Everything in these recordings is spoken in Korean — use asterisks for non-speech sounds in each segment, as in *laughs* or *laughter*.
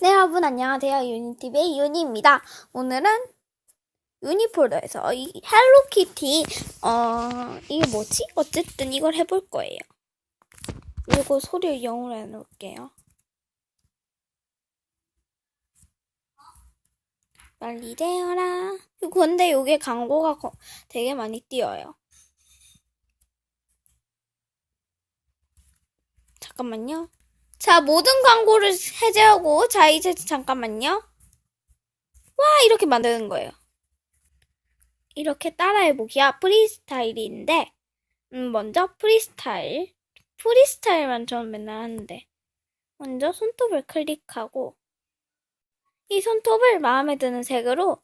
네, 여러분 안녕하세요. 유니TV의 유니입니다. 오늘은 유니폴더에서 이 헬로키티 어 이게 뭐지? 어쨌든 이걸 해볼 거예요. 그리고 소리를 0으로 해놓을게요. 빨리 되어라. 근데 이게 광고가 거- 되게 많이 띄어요. 잠깐만요. 자, 모든 광고를 해제하고, 자, 이제 잠깐만요. 와, 이렇게 만드는 거예요. 이렇게 따라해보기야 프리스타일인데, 음, 먼저 프리스타일. 프리스타일만 저는 맨날 하는데, 먼저 손톱을 클릭하고, 이 손톱을 마음에 드는 색으로,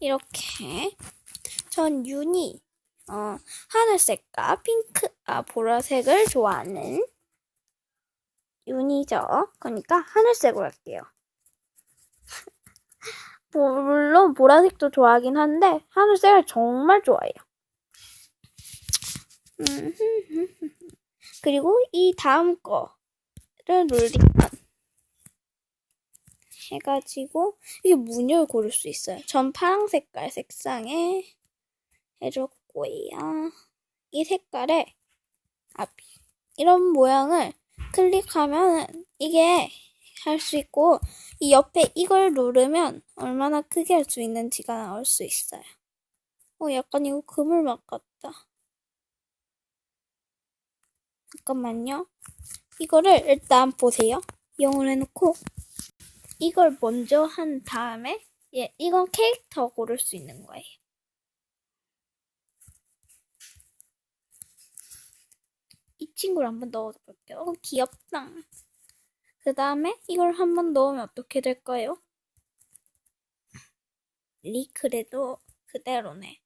이렇게, 전 유니, 어, 하늘색과 핑크, 아, 보라색을 좋아하는 윤이죠. 그러니까 하늘색으로 할게요. *laughs* 물론 보라색도 좋아하긴 한데 하늘색을 정말 좋아해요. 음, *laughs* 그리고 이 다음 거를 누르면 해가지고 이게 문을 고를 수 있어요. 전 파랑 색깔 색상에 해줬고요. 이 색깔에 앞 이런 모양을 클릭하면 이게 할 수 있고 이 옆에 이걸 누르면 얼마나 크게 할 수 있는지가 나올 수 있어요. 어, 약간 이거 그물막 같다. 잠깐만요. 이거를 일단 보세요. 0을 해놓고 이걸 먼저 한 다음에 예, 이건 캐릭터 고를 수 있는 거예요. 친구를 한번 넣어 볼게요. 어, 귀엽다. 그 다음에 이걸 한번 넣으면 어떻게 될까요? 리크래도 그대로네.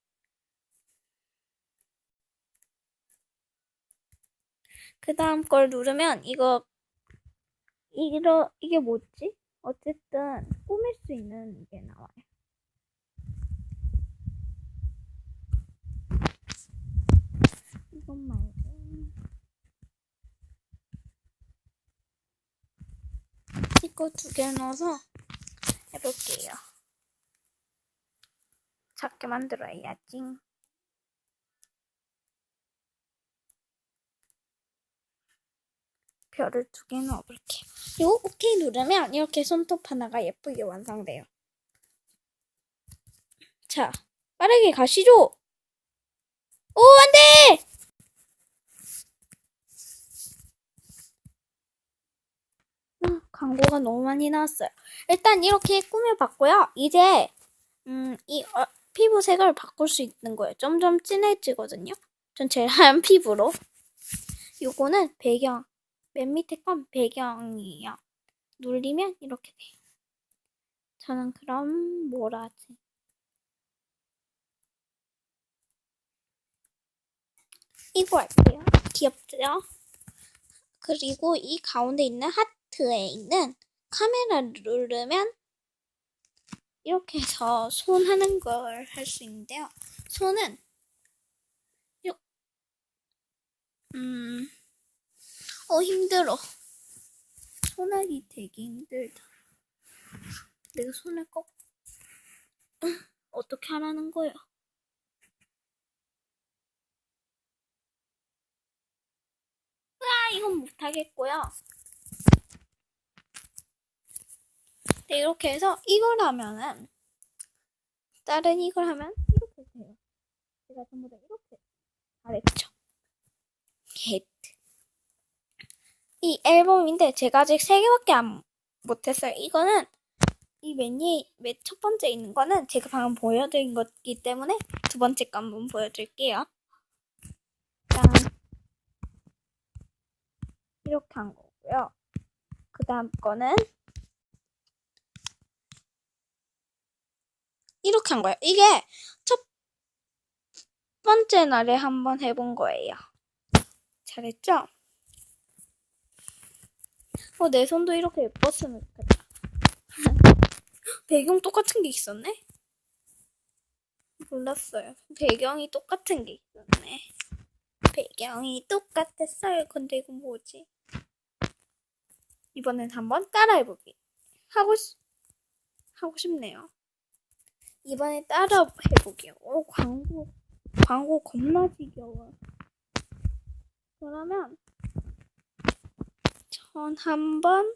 그 다음 걸 누르면 이거 이러 이게 뭐지? 어쨌든 꾸밀 수 있는 게 나와요. 이것 말고 이거 두 개 넣어서 해볼게요. 작게 만들어야지. 별을 두 개 넣어볼게요. 그리고 OK 누르면 이렇게 손톱 하나가 예쁘게 완성돼요. 자, 빠르게 가시죠! 오, 안 돼! 음, 광고가 너무 많이 나왔어요. 일단 이렇게 꾸며봤고요. 이제 음, 이 어, 피부색을 바꿀 수 있는 거예요. 점점 진해지거든요. 전 제일 하얀 피부로. 요거는 배경. 맨 밑에 건 배경이에요. 눌리면 이렇게 돼요. 저는 그럼 뭐라 하지? 이거 할게요. 귀엽죠? 그리고 이 가운데 있는 하트에 있는 카메라를 누르면 이렇게 해서 손 하는 걸 할 수 있는데요. 손은 요, 음, 어 힘들어. 손하기 되게 힘들다. 내가 손을 꼭 어떻게 하라는 거야? 아, 이건 못하겠고요. 네, 이렇게 해서 이걸 하면은 다른 이걸 하면 이렇게 돼요. 제가 전부 다 이렇게 잘했죠. 헤드. 이 앨범인데 제가 아직 세 개밖에 안 못했어요. 이거는 이 맨이 맨 첫 번째 있는 거는 제가 방금 보여드린 거기 때문에 두 번째 거 한번 보여드릴게요. 짠. 이렇게 한 거고요. 그 다음 거는 이렇게 한 거예요. 이게 첫 번째 날에 한번 해본 거예요. 잘했죠? 어, 내 손도 이렇게 예뻤으면 좋겠다. 배경 똑같은 게 있었네? 몰랐어요. 배경이 똑같은 게 있었네. 배경이 똑같았어요. 근데 이건 뭐지? 이번엔 한번 따라해보기. 하고 싶, 하고 싶네요. 이번에 따라 해볼게요. 오, 광고, 광고 겁나 지겨워. 그러면, 전 한번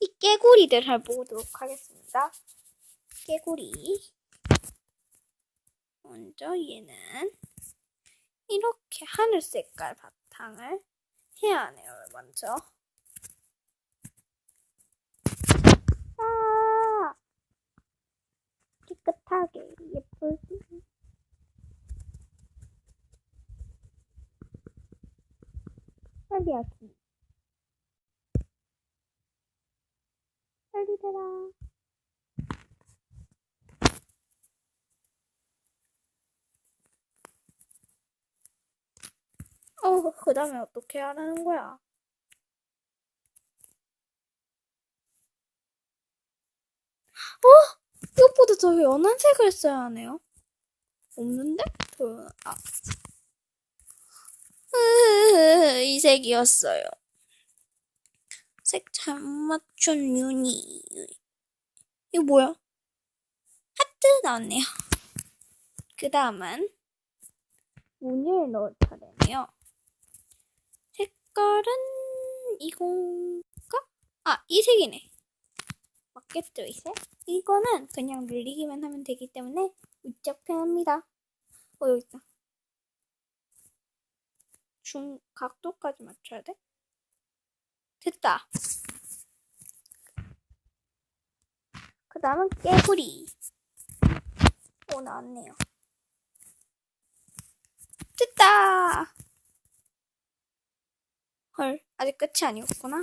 이 깨구리들 해보도록 하겠습니다. 깨구리. 먼저 얘는 이렇게 하늘 색깔 바탕을 해야 하네요, 먼저. 아! 깨끗하게 예쁘게. 빨리 하기. 빨리 되라. 어, 그 다음에 어떻게 하라는 거야? 어? 이것보다 더 연한 색을 써야 하네요. 없는데? 더 연한, 아. 으, 이 색이었어요. 색 잘못 맞춘 유니. 이거 뭐야? 하트 나왔네요. 그 다음은 무늬를 넣을 차례네요. 색깔은 이건가? 아, 이 색이네. 맞겠죠, 이 색? 이거는 그냥 눌리기만 하면 되기 때문에 무척 편합니다. 어, 여기 있다. 중, 각도까지 맞춰야 돼? 됐다. 그 다음은 깨구리. 오, 나왔네요. 됐다! 헐, 아직 끝이 아니었구나.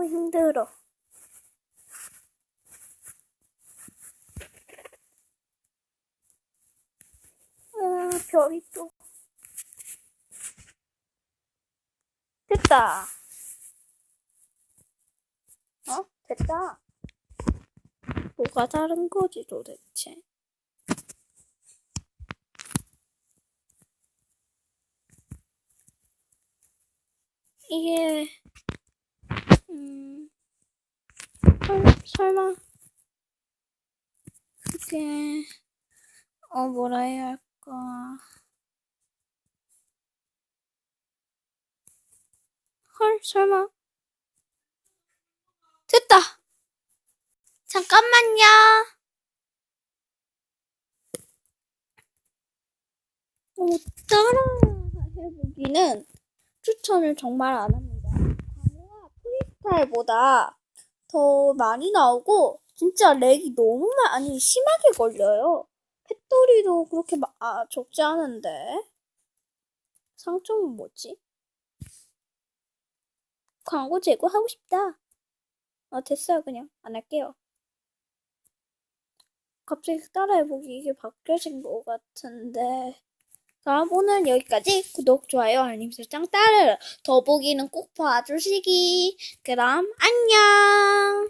오, 힘들어. 아, 별이 또. 됐다. 어? 됐다. 뭐가 다른 거지 도대체? 이게 음 설, 설마 그게 어 뭐라 해야 할까? 헐 설마 됐다. 잠깐만요. 어, 따라 해보기는 추천을 정말 안 합니다. 프리스타일보다 더 많이 나오고 진짜 렉이 너무 많이 심하게 걸려요. 팩토리도 그렇게 마, 아, 적지 않은데 상점은 뭐지? 광고 제거하고 싶다. 아 됐어요 그냥 안 할게요. 갑자기 따라해보기 이게 바뀌어진 것 같은데 그럼 오늘 여기까지 구독, 좋아요, 알림 설정 따르 더보기는 꼭 봐주시기. 그럼 안녕